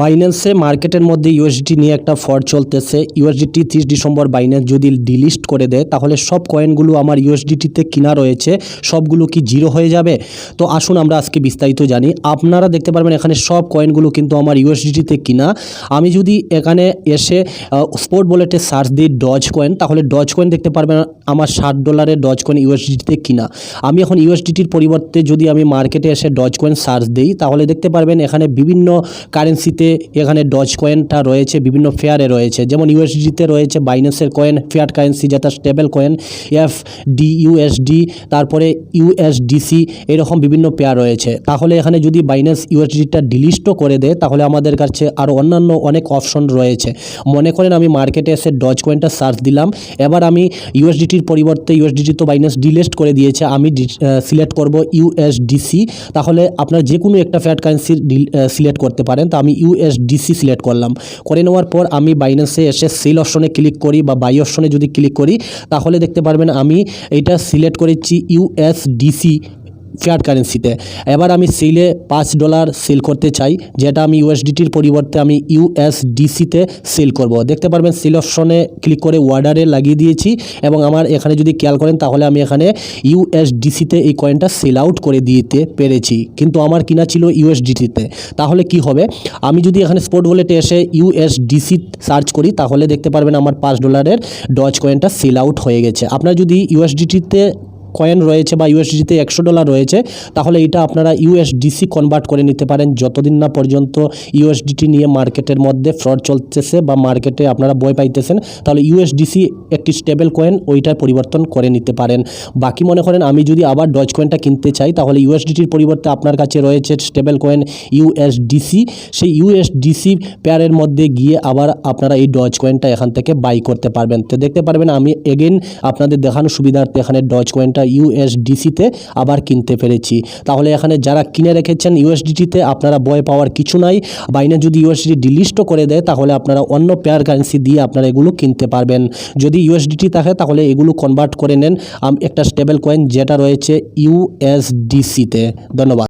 বাইন্যান্সে মার্কেটের মধ্যে ইউএসডিটি নিয়ে একটা ফ্রড চলতেছে। ইউএসডিটি তিরিশ ডিসেম্বর বাইন্যান্স যদি ডিলিস্ট করে দেয়, তাহলে সব কয়েনগুলো আমার ইউএসডিটিতে কিনা রয়েছে, সবগুলো কি জিরো হয়ে যাবে? তো আসুন আমরা আজকে বিস্তারিত জানি। আপনারা দেখতে পারবেন এখানে সব কয়েনগুলো কিন্তু আমার ইউএসডিটিতে কিনা। আমি যদি এখানে এসে স্পোর্ট বলেটে সার্চ দিই ডজ কয়েন তাহলে ডজ কয়েন দেখতে পারবেন আমার ষাট ডলারের ডজ কয়েন ইউএসডিটিতে কিনা। আমি এখন ইউএসডিটির পরিবর্তে যদি আমি মার্কেটে এসে ডজ কয়েন সার্চ দিই, তাহলে দেখতে পারবেন এখানে বিভিন্ন কারেন্সিতে এখানে ডজ কয়েনটা রয়েছে, বিভিন্ন ফেয়ারে রয়েছে। যেমন ইউএসডিতে রয়েছে বাইন্যান্সের কয়েন ফেয়ার কারেন্সি যেটা stable coin F D USD তারপরে ইউএসডিসি এরকম বিভিন্ন পেয়ার রয়েছে। তাহলে এখানে যদি বাইন্যান্স ইউএসডিটা ডিলিস্টও করে দেয়, তাহলে আমাদের কাছে আরও অন্যান্য অনেক অপশন রয়েছে। মনে করেন আমি মার্কেটে এসে ডজ কয়েনটা সার্চ দিলাম, এবার আমি ইউএসডিটির পরিবর্তে ইউএসডিটি তো বাইন্যান্স ডিলিস্ট করে দিয়েছে, আমি সিলেক্ট করব ইউএসডিসি তাহলে আপনার যে কোনো একটা ফ্যাট কারেন্সি সিলেক্ট করতে পারেন। তো আমি ইউএসডিসি সিলেক্ট করলাম। করে নেওয়ার পর আমি বাইন্যান্সে এসে সেল অপশনে ক্লিক করি বা বাই অপশনে যদি ক্লিক করি, তাহলে দেখতে পারবেন আমি এটা সিলেক্ট করেছি ইউএসডিসি ফিয়াট কারেন্সিতে এবার আমি সেলে পাঁচ ডলার সেল করতে চাই, যেটা আমি ইউএসডিটির পরিবর্তে আমি ইউএসডিসিতে সেল করব। দেখতে পারবেন সেল অপশনে ক্লিক করে ওয়ার্ডারে লাগিয়ে দিয়েছি এবং আমার এখানে যদি খেয়াল করেন, তাহলে আমি এখানে ইউএসডিসিতে এই কয়েনটা সেল আউট করে দিতে পেরেছি। কিন্তু আমার কিনা ছিল ইউএসডিটিতে তাহলে কি হবে? আমি যদি এখানে স্পোর্ট ওয়ালেটে এসে ইউএসডিসি সার্চ করি, তাহলে দেখতে পারবেন আমার পাঁচ ডলারের ডজ কয়েনটা সেল আউট হয়ে গেছে। আপনার যদি ইউএসডিটিতে কয়েন রয়েছে বা ইউএসডিতে একশো ডলার রয়েছে, তাহলে এটা আপনারা ইউএসডিসি কনভার্ট করে নিতে পারেন। যতদিন না পর্যন্ত ইউএসডিটি নিয়ে মার্কেটের মধ্যে ফ্রড চলতেছে বা মার্কেটে আপনারা বই পাইতেছেন, তাহলে ইউএসডিসি একটি স্টেবল কয়েন ওইটার পরিবর্তন করে নিতে পারেন। বাকি মনে করেন আমি যদি আবার ডজ কয়েনটা কিনতে চাই, তাহলে ইউএসডিটির পরিবর্তে আপনার কাছে রয়েছে স্টেবল কয়েন ইউএসডিসি সেই ইউএসডিসি পেয়ারের মধ্যে গিয়ে আবার আপনারা এই ডজ কয়েনটা এখান থেকে বাই করতে পারবেন। তো দেখতে পারবেন আমি এগেন আপনাদের দেখানো সুবিধার্থে এখানে ডজ কয়েনটা ইউএসডিসিতে আবার কিনতে পেরেছি। তাহলে এখানে যারা কিনে রেখেছেন ইউএসডিটিতে আপনারা বয় পাওয়ার কিছু নাই। বাইনে যদি ইউএসডিটি ডিলিস্টও করে দেয়, তাহলে আপনারা অন্য পেয়ার কারেন্সি দিয়ে আপনারা এগুলো কিনতে পারবেন। যদি ইউএসডিটি থাকে, তাহলে এগুলো কনভার্ট করে নেন। একটা স্টেবল কয়েন যেটা রয়েছে ইউএসডিসিতে। ধন্যবাদ।